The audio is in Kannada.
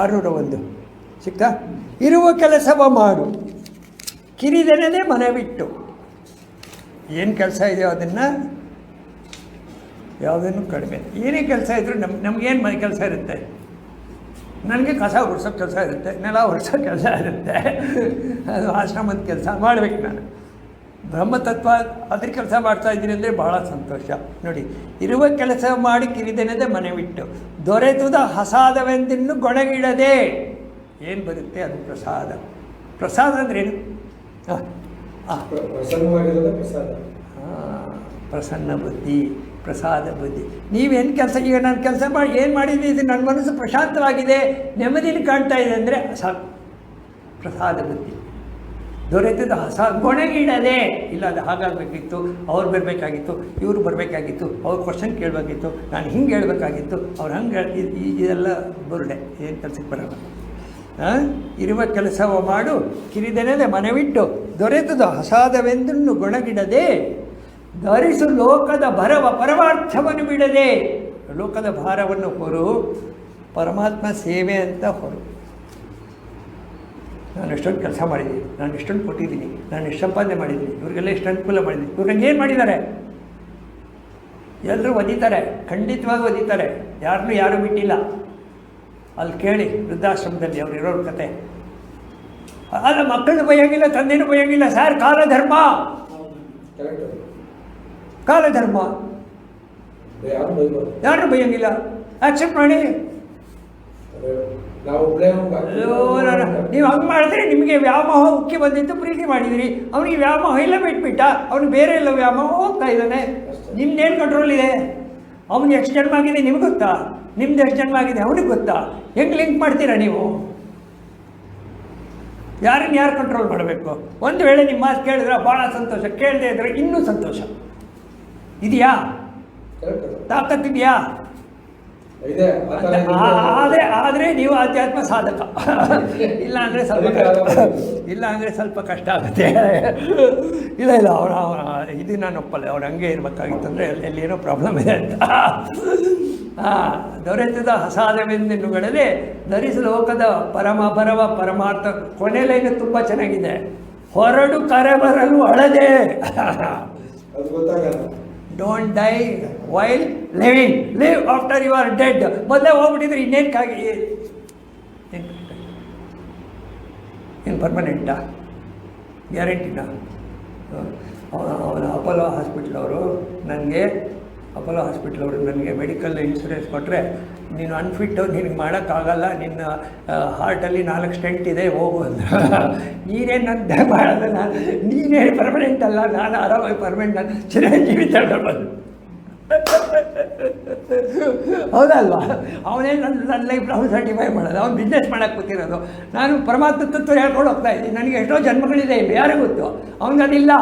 ಆರುನೂರ ಒಂದು ಸಿಕ್ತಾ? ಇರುವ ಕೆಲಸವ ಮಾಡು. ಮನೆ ಬಿಟ್ಟು ಏನು ಕೆಲಸ ಇದೆಯೋ ಅದನ್ನು? ಯಾವುದನ್ನು ಕಡಿಮೆ. ಏನೇ ಕೆಲಸ ಇದ್ದರೂ ನಮ್ಮ ನಮಗೇನು ಮನೆ ಕೆಲಸ ಇರುತ್ತೆ? ನನಗೆ ಕಸ ಒರೆಸೋ ಕೆಲಸ ಇರುತ್ತೆ, ನೆಲ ಒರೆಸೋ ಕೆಲಸ ಇರುತ್ತೆ. ಅದು ಆಶ್ರಮದ ಕೆಲಸ ಮಾಡಬೇಕು ನಾನು. ಬ್ರಹ್ಮತತ್ವ ಅದ್ರ ಕೆಲಸ ಮಾಡ್ತಾ ಇದ್ದೀನಿ ಅಂದರೆ ಭಾಳ ಸಂತೋಷ. ನೋಡಿ ಇರುವ ಕೆಲಸ ಮಾಡಿ ಕಿರಿದೇನೆಂದೇ ಮನೆ ಬಿಟ್ಟು ದೊರೆತುದ ಹಸಾದವೆಂದಿನ್ನು ಗೊಣಗಿಡದೆ ಏನು ಬರುತ್ತೆ ಅದು ಪ್ರಸಾದ. ಪ್ರಸಾದ ಅಂದ್ರೇನು ಪ್ರಸಾದ. ಪ್ರಸನ್ನ ಬುದ್ಧಿ ಪ್ರಸಾದ ಬುದ್ಧಿ. ನೀವೇನು ಕೆಲಸ ಈಗ ನಾನು ಕೆಲಸ ಮಾಡಿ ಏನು ಮಾಡಿದ್ದೀನಿ ನನ್ನ ಮನಸ್ಸು ಪ್ರಶಾಂತವಾಗಿದೆ ನೆಮ್ಮದಿನ ಕಾಣ್ತಾ ಇದೆ ಅಂದರೆ ಸಾಕು. ಪ್ರಸಾದ ಬುದ್ಧಿ. ದೊರೆತದ ಹೊಸ ಗೊಣಗಿಡದೆ. ಇಲ್ಲ ಅದು ಹಾಗಾಗಬೇಕಿತ್ತು ಅವ್ರು ಬರಬೇಕಾಗಿತ್ತು, ಇವರು ಬರಬೇಕಾಗಿತ್ತು, ಅವ್ರ ಕ್ವಶನ್ ಕೇಳಬೇಕಿತ್ತು ನಾನು ಹಿಂಗೆ ಹೇಳಬೇಕಾಗಿತ್ತು, ಅವ್ರು ಹಂಗೆ ಇದೆಲ್ಲ ಬರುಡೆ, ಏನು ಕೆಲಸಕ್ಕೆ ಬರಲ್ಲ? ಇರುವ ಕೆಲಸವ ಮಾಡು ಕಿರಿದೆನೆದೆ ಮನವಿಟ್ಟು, ದೊರೆತದ ಹಸಾದವೆಂದನ್ನು ಗೊಣಗಿಡದೆ, ಧರಿಸು ಲೋಕದ ಭರವ ಪರಮಾರ್ಥವನ್ನು ಬಿಡದೆ, ಲೋಕದ ಭಾರವನ್ನು ಹೊರು, ಪರಮಾತ್ಮ ಸೇವೆ ಅಂತ ಹೊರು. ನಾನು ಎಷ್ಟೊಂದು ಕೆಲಸ ಮಾಡಿದ್ದೀನಿ ನಾನು ಎಷ್ಟೊಂದು ಕೊಟ್ಟಿದ್ದೀನಿ ನಾನು ಎಷ್ಟು ಸಂಪಾದನೆ ಮಾಡಿದ್ದೀನಿ ಇವ್ರಿಗೆಲ್ಲ ಎಷ್ಟು ಅನುಕೂಲ ಮಾಡಿದ್ದೀನಿ ಇವ್ರಿಗೆ ಏನು ಮಾಡಿದ್ದಾರೆ? ಎಲ್ಲರೂ ಒದಿತಾರೆ ಖಂಡಿತವಾಗಿ ಒದಿತಾರೆ ಯಾರನ್ನೂ ಯಾರೂ ಬಿಟ್ಟಿಲ್ಲ. ಅಲ್ಲಿ ಕೇಳಿ ವೃದ್ಧಾಶ್ರಮದಲ್ಲಿ ಅವ್ರು ಇರೋರ ಕತೆ. ಅಲ್ಲ ಮಕ್ಕಳು ಬಯಂಗಿಲ್ಲ ತಂದೆನೂ ಬಯಂಗಿಲ್ಲ ಸರ್ ಕಾಲಧರ್ಮ. ಕಾಲಧರ್ಮ. ಯಾರು ಬೈಯೋಂಗಿಲ್ಲ ಆಕ್ಸೆಪ್ಟ್ ಮಾಡಿ. ನಾವು ಹಂಗೆ ಮಾಡಿದ್ರೆ ನಿಮಗೆ ವ್ಯಾಮೋಹ ಉಕ್ಕಿ ಬಂದಿತ್ತು ಪ್ರೀತಿ ಮಾಡಿದಿರಿ. ಅವನಿಗೆ ವ್ಯಾಮೋಹ ಇಲ್ಲ ಬಿಟ್ಬಿಟ್ಟ. ಅವನು ಬೇರೆ ಎಲ್ಲ ವ್ಯಾಮೋಹ ಹೋಗ್ತಾ ಇದ್ದಾನೆ. ನಿಮ್ದೇನು ಕಂಟ್ರೋಲ್ ಇದೆ? ಅವನಿಗೆ ಎಷ್ಟು ಜನ್ಮ ಆಗಿದೆ ನಿಮ್ಗೆ ಗೊತ್ತಾ? ನಿಮ್ದು ಎಷ್ಟು ಜನ್ಮ ಆಗಿದೆ ಅವನಿಗೆ ಗೊತ್ತಾ? ಹೆಂಗೆ ಲಿಂಕ್ ಮಾಡ್ತೀರಾ ನೀವು? ಯಾರನ್ನ ಯಾರು ಕಂಟ್ರೋಲ್ ಮಾಡಬೇಕು? ಒಂದು ವೇಳೆ ನಿಮ್ಮ ಮಾತು ಕೇಳಿದ್ರೆ ಭಾಳ ಸಂತೋಷ. ಕೇಳದೆ ಇದ್ರೆ ಇನ್ನೂ ಸಂತೋಷ. ಇದೆಯಾ? ಕರೆಕ್ಟ್ ತಾಕತ್ತಿದೆಯಾ ಇದೆ ಆ ಥರ ಇದೆ. ಆದರೆ ಆದರೆ ನೀವು ಆಧ್ಯಾತ್ಮ ಸಾಧಕ. ಇಲ್ಲ ಅಂದ್ರೆ ಸ್ವಲ್ಪ ಇಲ್ಲ ಅಂದ್ರೆ ಸ್ವಲ್ಪ ಕಷ್ಟ ಆಗುತ್ತೆ. ಇಲ್ಲ ಇಲ್ಲ ಅವರ ಇದು ನಾನು ಒಪ್ಪಲ್ಲ. ಅವ್ರು ಹಂಗೆ ಇರಬೇಕಾಗಿತ್ತು ಅಂದರೆ ಎಲ್ಲಿಏನೋ ಪ್ರಾಬ್ಲಮ್ ಇದೆ ಅಂತ. ಹಾಂ ದೊರೆತದ ಅಸಾಧವೆಂದಿನಗಳಲ್ಲಿ ಧರಿಸ ಲೋಕದ ಪರಮ ಪರವ ಪರಮಾರ್ಥ ಕೊನೆಲೈನ ತುಂಬ ಚೆನ್ನಾಗಿದೆ. ಹೊರಡು ಕರೆ ಬರಲು ಅಳದೆ. ಅದು ಗೊತ್ತಾಗಲ್ಲ. Don't die while living live after you are dead ಮೊದಲೇ ಹೋಗ್ಬಿಟ್ಟಿದ್ರೆ ಇನ್ನೇನು ಕಾಗಿ ಏನು ಪರ್ಮನೆಂಟಾ ಗ್ಯಾರಂಟಿನಾ ಅವನ ಅಪೋಲೋ ಹಾಸ್ಪಿಟ್ಲ್ ಅವರು ನನಗೆ ಅಪೋಲೋ ಹಾಸ್ಪಿಟ್ಲ್ ಅವರು ನನಗೆ ಮೆಡಿಕಲ್ ಇನ್ಶೂರೆನ್ಸ್ ಕೊಟ್ಟರೆ ನೀನು ಅನ್ಫಿಟ್ಟು ನಿನಗೆ ಮಾಡೋಕ್ಕಾಗಲ್ಲ, ನಿನ್ನ ಹಾರ್ಟಲ್ಲಿ ನಾಲ್ಕು ಸ್ಟೆಂಟ್ ಇದೆ, ಹೋಗು ಅಂತ. ನೀನೇನು ನನ್ನ ಮಾಡೋದು ನಾನು ನೀನೇ ಪರ್ಮನೆಂಟ್ ಅಲ್ಲ, ನಾನು ಆರಾಮಾಗಿ ಪರ್ಮನೆಂಟ್ ನಾನು ಚಿರಂಜೀವಿ ತಗೊಂಡು ಹೌದಲ್ವಾ? ಅವನೇ ನನ್ನ ನನ್ನ ಲೈಫ್ ಅವ್ನು ಸರ್ಟಿಫೈ ಮಾಡೋದು, ಅವ್ನು ಬಿಸ್ನೆಸ್ ಮಾಡೋಕ್ಕೆ ಕೂತಿರೋದು. ನಾನು ಪರಮಾತ್ಮ ತತ್ವ ಹೇಳ್ಕೊಂಡು ಹೋಗ್ತಾ ಇದ್ದೀನಿ. ನನಗೆ ಎಷ್ಟೋ ಜನ್ಮಗಳಿದೆ, ಯಾರಿಗೂ ಗೊತ್ತು. ಅವನಿಗೆ ಅದಿಲ್ಲ